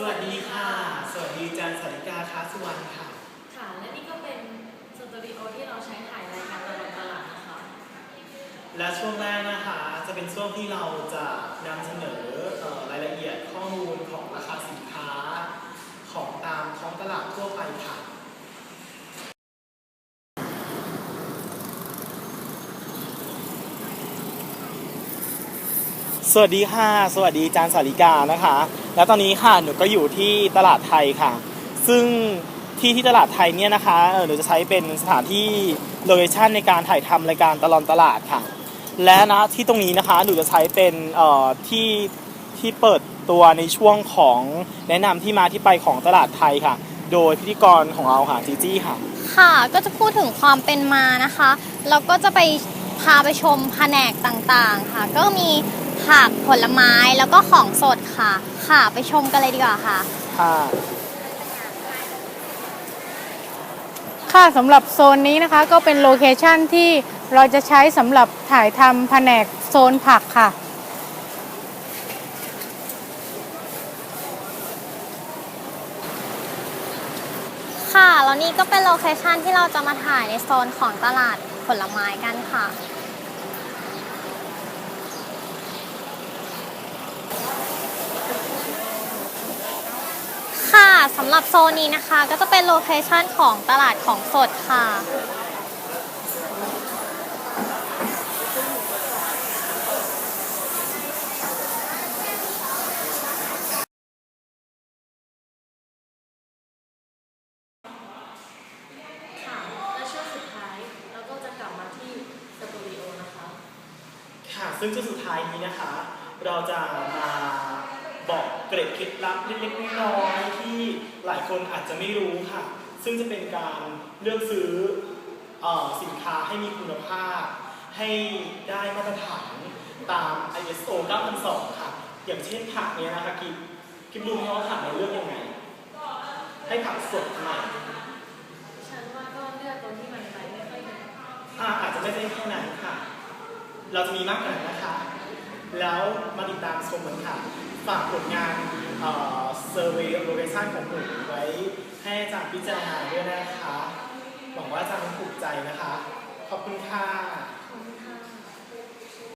สวัสดีค่ะ สวัสดีอาจันสาริกาค้าสุวรรณค่ะ ค่ะ และนี่ก็เป็นสตูดิโอที่เราใช้ถ่ายรายการตลาดตลาดนะคะ และช่วงแรกนะคะ จะเป็นช่วงที่เราจะนำเสนอเอ่อรายละเอียดข้อมูลของราคาสินค้า ของตามท้องตลาดทั่วไปค่ะสวัสดีค่ะ สวัสดีอาจารย์สาริกานะคะ แล้วตอนนี้ค่ะหนูก็อยู่ที่ตลาดไทยค่ะ ซึ่งที่ที่ตลาดไทยเนี่ยนะคะเอ่อหนูจะใช้เป็นสถานที่โลเคชั่นในการถ่ายทำรายการตลอนตลาดค่ะ และนะที่ตรงนี้นะคะหนูจะใช้เป็นที่ที่เปิดตัวในช่วงของแนะนำที่มาที่ไปของตลาดไทยค่ะ โดยพิธีกรของเราค่ะจีจี้ค่ะ ค่ะก็จะพูดถึงความเป็นมานะคะแล้วก็จะไปพาไปชมแผนกต่างๆค่ะ ก็มี ผักผลไม้แล้วก็ของสดค่ะ ค่ะไปชมกันเลยดีกว่าค่ะ ค่ะค่ะสำหรับโซนนี้นะคะก็เป็นโลเคชันที่เราจะใช้สำหรับถ่ายทำแผนกโซนผักค่ะ ค่ะแล้วนี่ก็เป็นโลเคชันที่เราจะมาถ่ายในโซนของตลาดผลไม้กันค่ะ ค่ะสำหรับโซนนี้นะคะ ก็จะเป็นโลเคชันของตลาดของสดค่ะ ค่ะ และช่วงสุดท้ายเราก็จะกลับมาที่สตูดิโอนะคะ ค่ะ ซึ่งช่วงสุดท้ายนี้นะคะ เราจะมา บอกเกร็ดเคล็ดลับเล็กๆน้อยๆที่หลายคนอาจจะไม่รู้ค่ะ ซึ่งจะเป็นการเลือกซื้อเออสินค้าให้มีคุณภาพ ให้ได้มาตรฐานตาม ISO 9002 ค่ะ อย่างเช่นผักเนี้ยนะคะกิบกิบรู้ไหมว่าผักในยเลือกยังไง ให้ผักสดใหม่ฉันว่าก็เลือกตรงที่มันไปไม่ค่อยถึงอ่าอาจจะไม่ใช่แค่นั้นค่ะ เราจะมีมากกว่านั้นนะคะ แล้วมาติดตามชมกันค่ะ ฝากผลงานเอ่อ survey location ของหนูไว้ให้อาจารย์พิจารณาด้วยนะคะ หวังว่าอาจารย์ถูกใจนะคะ ขอบคุณค่ะ